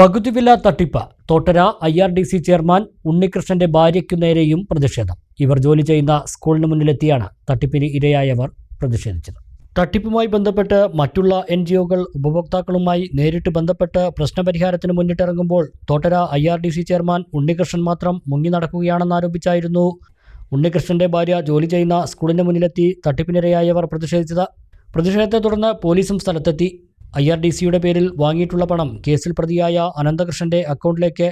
പകുതിവില തട്ടിപ്പ്. Thottara I R D C chairman ഉണ്ണികൃഷ്ണന്റെ ഭാര്യയ്ക്കു നേരെയും പ്രതിഷേധം. ഇവർ ജോലി ചെയ്യുന്ന സ്കൂളിന് മുന്നിലെത്തിയാണ് തട്ടിപ്പിന് ഇരയായവർ പ്രതിഷേധിച്ചത്. തട്ടിപ്പുമായി ബന്ധപ്പെട്ട് മറ്റുള്ള എൻ ജി ഒകൾ ഉപഭോക്താക്കളുമായി നേരിട്ട് ബന്ധപ്പെട്ട് പ്രശ്നപരിഹാരത്തിന് മുന്നിട്ടിറങ്ങുമ്പോൾ Thottara I R D C chairman Unnikrishnan മാത്രം മുങ്ങി നടക്കുകയാണെന്നാരോപിച്ചായിരുന്നു ഉണ്ണികൃഷ്ണന്റെ ഭാര്യ ജോലി ചെയ്യുന്ന സ്കൂളിന് മുന്നിലെത്തി തട്ടിപ്പിനിരയായവർ പ്രതിഷേധിച്ചത്. പ്രതിഷേധത്തെ തുടർന്ന് പോലീസും സ്ഥലത്തെത്തി. ഐ ആർ ഡി സിയുടെ പേരിൽ വാങ്ങിയിട്ടുള്ള പണം കേസിൽ പ്രതിയായ അനന്തകൃഷ്ണന്റെ അക്കൗണ്ടിലേക്ക്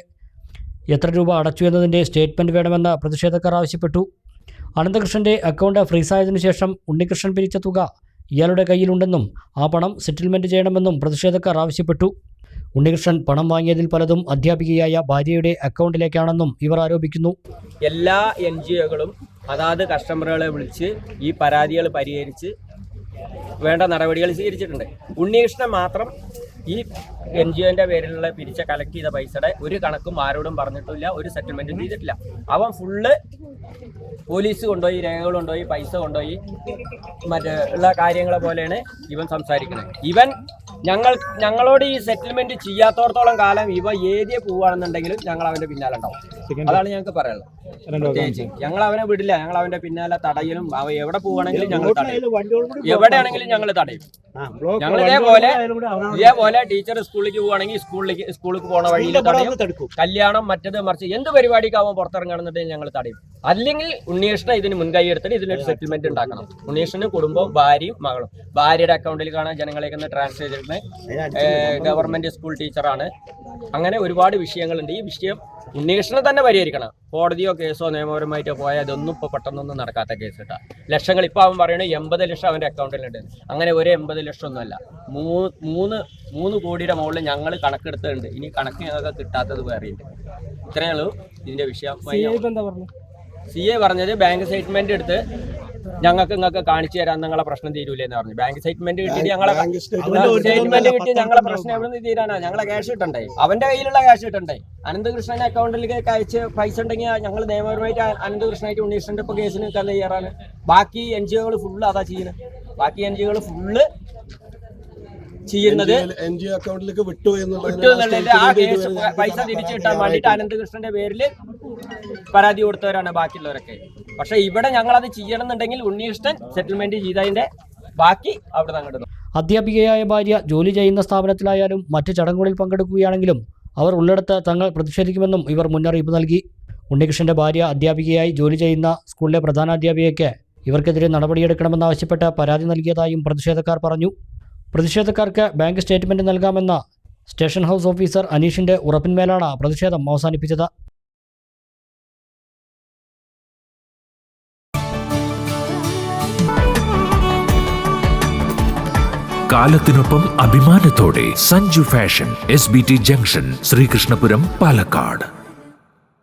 എത്ര രൂപ അടച്ചു എന്നതിന്റെ സ്റ്റേറ്റ്മെന്റ് വേണമെന്ന് പ്രതിഷേധക്കാർ ആവശ്യപ്പെട്ടു. അനന്തകൃഷ്ണന്റെ അക്കൗണ്ട് ഫ്രീസായതിനു ശേഷം ഉണ്ണികൃഷ്ണൻ പിരിച്ച തുക ഇയാളുടെ കയ്യിലുണ്ടെന്നും ആ പണം സെറ്റിൽമെന്റ് ചെയ്യണമെന്നും പ്രതിഷേധക്കാർ ആവശ്യപ്പെട്ടു. ഉണ്ണികൃഷ്ണൻ പണം വാങ്ങിയതിൽ പലതും അധ്യാപികയായ ഭാര്യയുടെ അക്കൗണ്ടിലേക്കാണെന്നും ഇവർ ആരോപിക്കുന്നു. എല്ലാ എൻ ജി ഒകളും അതാത് കസ്റ്റമറുകളെ വിളിച്ച് ഈ പരാതികൾ പരിഹരിച്ച് വേണ്ട നടപടികൾ സ്വീകരിച്ചിട്ടുണ്ട്. ഉണ്ണികൃഷ്ണൻ മാത്രം ഈ എൻ ജി ഒന്റെ പേരിലുള്ള പിരിച്ച കളക്ട് ചെയ്ത പൈസയുടെ ഒരു കണക്കും ആരോടും പറഞ്ഞിട്ടില്ല ഒരു സെറ്റിൽമെന്റും ചെയ്തിട്ടില്ല. അവൻ ഫുള്ള് പോലീസ് കൊണ്ടുപോയി രേഖകൾ കൊണ്ടുപോയി പൈസ കൊണ്ടുപോയി മറ്റേ ഉള്ള കാര്യങ്ങളെ പോലെയാണ് ഇവൻ സംസാരിക്കുന്നത്. ഇവൻ ഞങ്ങൾ ഞങ്ങളോട് ഈ സെറ്റിൽമെന്റ് ചെയ്യാത്തോടത്തോളം കാലം ഇവ ഏതിയെ പോവുകയാണെന്നുണ്ടെങ്കിലും ഞങ്ങൾ അവന്റെ പിന്നാലെ ഉണ്ടാവും. അതാണ് ഞങ്ങൾക്ക് പറയാനുള്ളത്. പ്രത്യേകിച്ച് ഞങ്ങൾ അവനെ വിടില്ല. ഞങ്ങൾ അവന്റെ പിന്നാലെ തടയലും അവ എവിടെ പോവുകയാണെങ്കിലും ഞങ്ങൾ തടയും. എവിടെയാണെങ്കിലും ഞങ്ങൾ തടയും. ഞങ്ങൾ ഇതേപോലെ ഇതേപോലെ ടീച്ചർ സ്കൂളിലേക്ക് പോവുകയാണെങ്കിൽ സ്കൂളിലേക്ക് സ്കൂളിലേക്ക് പോണ വഴിയിൽ തടയും. കല്യാണം മറ്റത് മറിച്ച് എന്ത് പരിപാടിക്ക് അവൻ പുറത്തിറങ്ങുകയാണെന്നുണ്ടെങ്കിൽ ഞങ്ങൾ തടയും. അല്ലെങ്കിൽ ഉണ്ണികൃഷ്ണൻ ഇതിന് മുൻകൈ എടുത്തിട്ട് ഇതിനൊരു സെറ്റിൽമെന്റ് ഉണ്ടാക്കണം. ഉണ്ണികൃഷ്ണന് കുടുംബവും ഭാര്യയും മകളും. ഭാര്യയുടെ അക്കൗണ്ടിൽ കാണാൻ ജനങ്ങളെയൊക്കെ ഒന്ന് ട്രാൻസ്ഫർ ചെയ്തിരുന്നത് ഗവൺമെന്റ് സ്കൂൾ ടീച്ചറാണ് അങ്ങനെ ഒരുപാട് വിഷയങ്ങളുണ്ട്. ഈ വിഷയം ഉണ്ണിയേഷനെ തന്നെ പരിഹരിക്കണം. കോടതിയോ കേസോ നിയമപരമായിട്ടോ പോയാൽ അതൊന്നും ഇപ്പോൾ പെട്ടെന്നൊന്നും നടക്കാത്ത കേസ് കേട്ടാ ലക്ഷങ്ങൾ ഇപ്പോൾ അവൻ പറയുന്നത് എൺപത് ലക്ഷം അവന്റെ അക്കൗണ്ടിലുണ്ട് അങ്ങനെ ഒരു എൺപത് ലക്ഷം ഒന്നുമല്ല. മൂന്ന് മൂന്ന് മൂന്ന് കോടിയുടെ മുകളിൽ ഞങ്ങൾ കണക്കെടുത്തിട്ടുണ്ട്. ഇനി കണക്ക് ഞങ്ങൾക്ക് കിട്ടാത്തത് വേറെയുണ്ട്. ഇത്രയേ ഉള്ളൂ ഇതിന്റെ വിഷയം. സി എ പറഞ്ഞത് ബാങ്ക് സ്റ്റേറ്റ്മെന്റ് എടുത്ത് ഞങ്ങൾക്ക് നിങ്ങൾക്ക് കാണിച്ചു തരാൻ നിങ്ങളെ പ്രശ്നം തീരൂലെന്ന് പറഞ്ഞു. ബാങ്ക് സ്റ്റേറ്റ്മെന്റ് കിട്ടിയിട്ട് ഞങ്ങളെ സ്റ്റേറ്റ്മെന്റ് കിട്ടി ഞങ്ങളെ പ്രശ്നം എവിടെ നിന്ന് തീരാനാ? ഞങ്ങളെ ക്യാഷ് കിട്ടണ്ടേ? അവന്റെ കയ്യിലുള്ള ക്യാഷ് കിട്ടണ്ടേ? അനന്തകൃഷ്ണന്റെ അക്കൗണ്ടിലേക്ക് അയച്ച് പൈസ ഉണ്ടെങ്കിൽ ഞങ്ങൾ നിയമപരമായിട്ട് അനന്തകൃഷ്ണനായിട്ട് ഉണ്ണീഷിന്റെ ഇപ്പൊ കേസിന് നിൽക്കാൻ തയ്യാറാണ്. ബാക്കി എൻ ജി ഒകൾ ഫുള്ള് അതാ ചെയ്യുന്നത് ബാക്കി എൻ ജി ഒകൾ ഫുള്ള് ചെയ്യുന്നത് എൻ ജി അക്കൗണ്ടിലേക്ക് വിട്ടു വിട്ടു എന്നുള്ളതിന്റെ ആ കേസ് പൈസ തിരിച്ചു കിട്ടാൻ വേണ്ടിയിട്ട് അനന്തകൃഷ്ണന്റെ പേരിൽ പരാതി കൊടുത്തവരാണ് ബാക്കിയുള്ളവരൊക്കെ. പക്ഷെ ഇവിടെ ഞങ്ങൾ അത് ചെയ്യണം എന്നുണ്ടെങ്കിൽ ഉണ്ണികൃഷ്ണൻ സെറ്റിൽമെന്റ് ചെയ്തതിന്റെ ബാക്കി അവിടെ തങ്ങിടുന്നു അധ്യാപികയായ ഭാര്യ ജോലി ചെയ്യുന്ന സ്ഥാപനത്തിലായാലും മറ്റ് ചടങ്ങുകളിൽ പങ്കെടുക്കുകയാണെങ്കിലും അവർ ഉള്ളിടത്ത് തങ്ങൾ പ്രതിഷേധിക്കുമെന്നും ഇവർ മുന്നറിയിപ്പ് നൽകി. ഉണ്ണികൃഷ്ണന്റെ ഭാര്യ അധ്യാപികയായി ജോലി ചെയ്യുന്ന സ്കൂളിലെ പ്രധാനാധ്യാപികയ്ക്ക് ഇവർക്കെതിരെ നടപടിയെടുക്കണമെന്നാവശ്യപ്പെട്ട് പരാതി നൽകിയതായും പ്രതിഷേധക്കാർ പറഞ്ഞു. പ്രതിഷേധക്കാർക്ക് ബാങ്ക് സ്റ്റേറ്റ്മെന്റ് നൽകാമെന്ന സ്റ്റേഷൻ ഹൗസ് ഓഫീസർ അനീഷിന്റെ ഉറപ്പിന്മേലാണ് പ്രതിഷേധം അവസാനിപ്പിച്ചത്. കാലത്തിനൊപ്പം അഭിമാനത്തോടെ Sanju fashion S B T junction Sreekrishnapuram Palakkad.